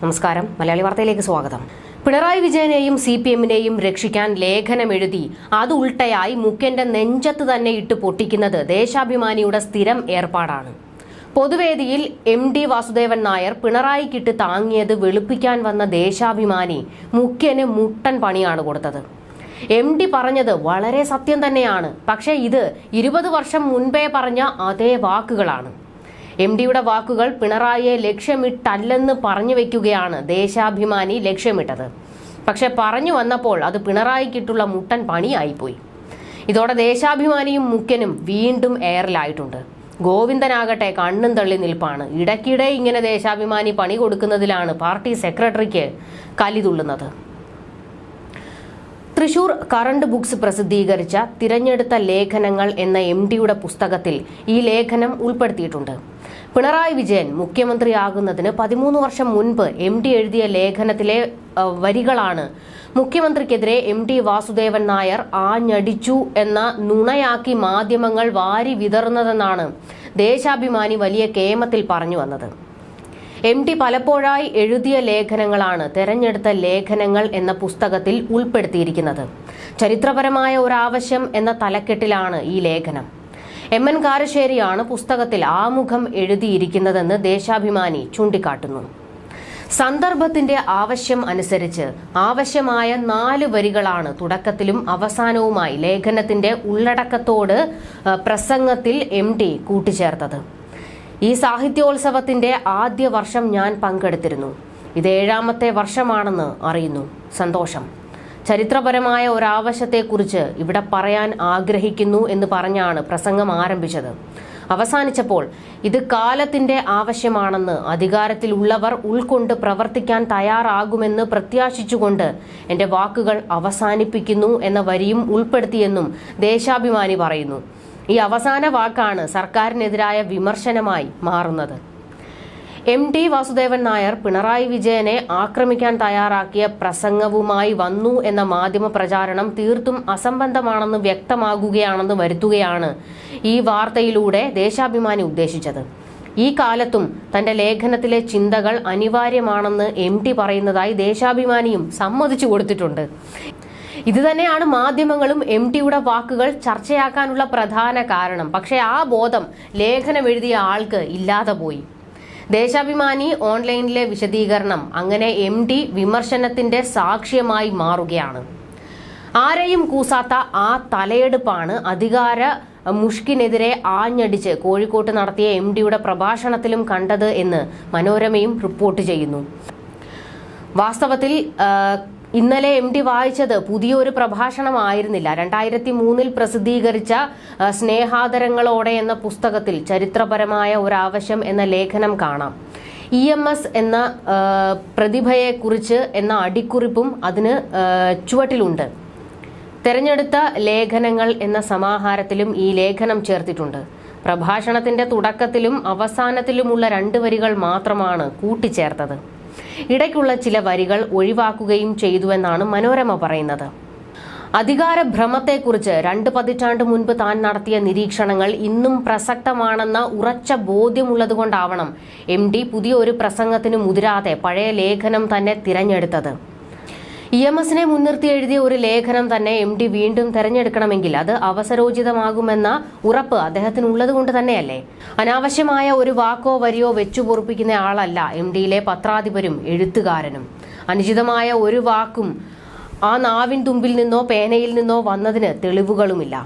നമസ്കാരം. മലയാളി വാർത്തയിലേക്ക് സ്വാഗതം. പിണറായി വിജയനെയും സി പി എമ്മിനെയും രക്ഷിക്കാൻ ലേഖനമെഴുതി. അത് ഉൾട്ടയായി മുക്കന്റെ നെഞ്ചത്ത് തന്നെ ഇട്ട് പൊട്ടിക്കുന്നത് ദേശാഭിമാനിയുടെ സ്ഥിരം ഏർപ്പാടാണ്. പൊതുവേദിയിൽ എം ഡി വാസുദേവൻ നായർ പിണറായിക്കിട്ട് താങ്ങിയത് വെളുപ്പിക്കാൻ വന്ന ദേശാഭിമാനി മുഖ്യന് മുട്ടൻ പണിയാണ് കൊടുത്തത്. എം ഡി പറഞ്ഞത് വളരെ സത്യം തന്നെയാണ്. പക്ഷേ ഇത് ഇരുപത് വർഷം മുൻപേ പറഞ്ഞ അതേ വാക്കുകളാണ്. എം ഡിയുടെ വാക്കുകൾ പിണറായിയെ ലക്ഷ്യമിട്ടല്ലെന്ന് പറഞ്ഞു വെക്കുകയാണ് ദേശാഭിമാനി ലക്ഷ്യമിട്ടത്. പക്ഷെ പറഞ്ഞു വന്നപ്പോൾ അത് പിണറായിക്കിട്ടുള്ള മുട്ടൻ പണിയായിപ്പോയി. ഇതോടെ ദേശാഭിമാനിയും മുഖ്യനും വീണ്ടും എയറിലായിട്ടുണ്ട്. ഗോവിന്ദനാകട്ടെ കണ്ണും തള്ളി നിൽപ്പാണ്. ഇടയ്ക്കിടെ ഇങ്ങനെ ദേശാഭിമാനി പണി കൊടുക്കുന്നതിലാണ് പാർട്ടി സെക്രട്ടറിക്ക് കലിതുള്ളുന്നത് തൃശൂർ കറണ്ട് ബുക്സ് പ്രസിദ്ധീകരിച്ച തിരഞ്ഞെടുത്ത ലേഖനങ്ങൾ എന്ന എം ഡിയുടെ പുസ്തകത്തിൽ ഈ ലേഖനം ഉൾപ്പെടുത്തിയിട്ടുണ്ട്. പിണറായി വിജയൻ മുഖ്യമന്ത്രിയാകുന്നതിന് പതിമൂന്ന് വർഷം മുൻപ് എം ഡി എഴുതിയ ലേഖനത്തിലെ വരികളാണ്. മുഖ്യമന്ത്രിക്കെതിരെ എം ടി വാസുദേവൻ നായർ ആഞ്ഞടിച്ചു എന്ന നുണയാക്കി മാധ്യമങ്ങൾ വാരി വിതറുന്നതെന്നാണ് ദേശാഭിമാനി വലിയ കേമത്തിൽ പറഞ്ഞു വന്നത്. എം ടി പലപ്പോഴായി എഴുതിയ ലേഖനങ്ങളാണ് തെരഞ്ഞെടുത്ത ലേഖനങ്ങൾ എന്ന പുസ്തകത്തിൽ ഉൾപ്പെടുത്തിയിരിക്കുന്നത്. ചരിത്രപരമായ ഒരാവശ്യം എന്ന തലക്കെട്ടിലാണ് ഈ ലേഖനം. എം എൻ കാരശ്ശേരിയാണ് പുസ്തകത്തിൽ ആമുഖം എഴുതിയിരിക്കുന്നതെന്ന് ദേശാഭിമാനി ചൂണ്ടിക്കാട്ടുന്നു. സന്ദർഭത്തിന്റെ ആവശ്യം അനുസരിച്ച് ആവശ്യമായ നാല് വരികളാണ് തുടക്കത്തിലും അവസാനവുമായി ലേഖനത്തിന്റെ ഉള്ളടക്കത്തോട് പ്രസംഗത്തിൽ എം ടി കൂട്ടിച്ചേർത്തത്. ഈ സാഹിത്യോത്സവത്തിന്റെ ആദ്യ വർഷം ഞാൻ പങ്കെടുത്തിരുന്നു. ഇത് ഏഴാമത്തെ വർഷമാണെന്ന് അറിയുന്നു. സന്തോഷം. ചരിത്രപരമായ ഒരാവശ്യത്തെക്കുറിച്ച് ഇവിടെ പറയാൻ ആഗ്രഹിക്കുന്നു എന്ന് പറഞ്ഞാണ് പ്രസംഗം ആരംഭിച്ചത്. അവസാനിച്ചപ്പോൾ ഇത് കാലത്തിന്റെ ആവശ്യമാണെന്ന് അധികാരത്തിലുള്ളവർ ഉൾക്കൊണ്ട് പ്രവർത്തിക്കാൻ തയ്യാറാകുമെന്ന് പ്രത്യാശിച്ചുകൊണ്ട് എന്റെ വാക്കുകൾ അവസാനിപ്പിക്കുന്നു എന്ന വരിയും ഉൾപ്പെടുത്തിയെന്നും ദേശാഭിമാനി പറയുന്നു. ഈ അവസാന വാക്കാണ് സർക്കാരിനെതിരായ വിമർശനമായി മാറുന്നത്. എം ടി വാസുദേവൻ നായർ പിണറായി വിജയനെ ആക്രമിക്കാൻ തയ്യാറാക്കിയ പ്രസംഗവുമായി വന്നു എന്ന മാധ്യമ പ്രചാരണം തീർത്തും അസംബന്ധമാണെന്ന് വ്യക്തമാകുകയാണെന്ന് വരുത്തുകയാണ് ഈ വാർത്തയിലൂടെ ദേശാഭിമാനി ഉദ്ദേശിച്ചത്. ഈ കാലത്തും തന്റെ ലേഖനത്തിലെ ചിന്തകൾ അനിവാര്യമാണെന്ന് എം ടി പറയുന്നതായി ദേശാഭിമാനിയും സമ്മതിച്ചു കൊടുത്തിട്ടുണ്ട്. ഇത് തന്നെയാണ് മാധ്യമങ്ങളും എം ടിയുടെ വാക്കുകൾ ചർച്ചയാക്കാനുള്ള പ്രധാന കാരണം. പക്ഷേ ആ ബോധം ലേഖനം എഴുതിയ ആൾക്ക് ഇല്ലാതെ പോയി. ദേശാഭിമാനി ഓൺലൈനിലെ വിശദീകരണം. അങ്ങനെ എം ഡി വിമർശനത്തിന്റെ സാക്ഷ്യമായി മാറുകയാണ്. ആരെയും കൂസാത്ത ആ തലയെടുപ്പാണ് അധികാര മുഷ്കിനെതിരെ ആഞ്ഞടിച്ച് കോഴിക്കോട്ട് നടത്തിയ എം ഡിയുടെ പ്രഭാഷണത്തിലും കണ്ടത് എന്ന് മനോരമയും റിപ്പോർട്ട് ചെയ്യുന്നു. വാസ്തവത്തിൽ ഇന്നലെ എം ഡി വായിച്ചത് പുതിയൊരു പ്രഭാഷണമായിരുന്നില്ല. രണ്ടായിരത്തി മൂന്നിൽ പ്രസിദ്ധീകരിച്ച സ്നേഹാദരങ്ങളോടെ എന്ന പുസ്തകത്തിൽ ചരിത്രപരമായ ഒരാവശ്യം എന്ന ലേഖനം കാണാം. ഇ എം എസ് എന്ന പ്രതിഭയെക്കുറിച്ച് എന്ന അടിക്കുറിപ്പും അതിന് ചുവട്ടിലുണ്ട്. തെരഞ്ഞെടുത്ത ലേഖനങ്ങൾ എന്ന സമാഹാരത്തിലും ഈ ലേഖനം ചേർത്തിട്ടുണ്ട്. പ്രഭാഷണത്തിന്റെ തുടക്കത്തിലും അവസാനത്തിലുമുള്ള രണ്ട് വരികൾ മാത്രമാണ് കൂട്ടിച്ചേർത്തത്. ഇടയ്ക്കുള്ള ചില വരികൾ ഒഴിവാക്കുകയും ചെയ്തുവെന്നാണ് മനോരമ പറയുന്നത്. അധികാര ഭ്രമത്തെക്കുറിച്ച് രണ്ട് പതിറ്റാണ്ട് മുൻപ് താൻ നടത്തിയ നിരീക്ഷണങ്ങൾ ഇന്നും പ്രസക്തമാണെന്ന ഉറച്ച ബോധ്യമുള്ളതുകൊണ്ടാവണം എം ഡി പുതിയ ഒരു പ്രസംഗത്തിന് മുതിരാതെ പഴയ ലേഖനം തന്നെ തിരഞ്ഞെടുത്തത്. ഇ എം എസിനെ മുൻനിർത്തി എഴുതിയ ഒരു ലേഖനം തന്നെ എം ഡി വീണ്ടും തെരഞ്ഞെടുക്കണമെങ്കിൽ അത് അവസരോചിതമാകുമെന്ന ഉറപ്പ് അദ്ദേഹത്തിനുള്ളതുകൊണ്ട് തന്നെയല്ലേ? അനാവശ്യമായ ഒരു വാക്കോ വരിയോ വെച്ചു പൊറുപ്പിക്കുന്ന ആളല്ല എം ഡിയിലെ പത്രാധിപരും എഴുത്തുകാരനും. അനുചിതമായ ഒരു വാക്കും ആ നാവിൻ തുമ്പിൽ നിന്നോ പേനയിൽ നിന്നോ വന്നതിന് തെളിവുകളുമില്ല.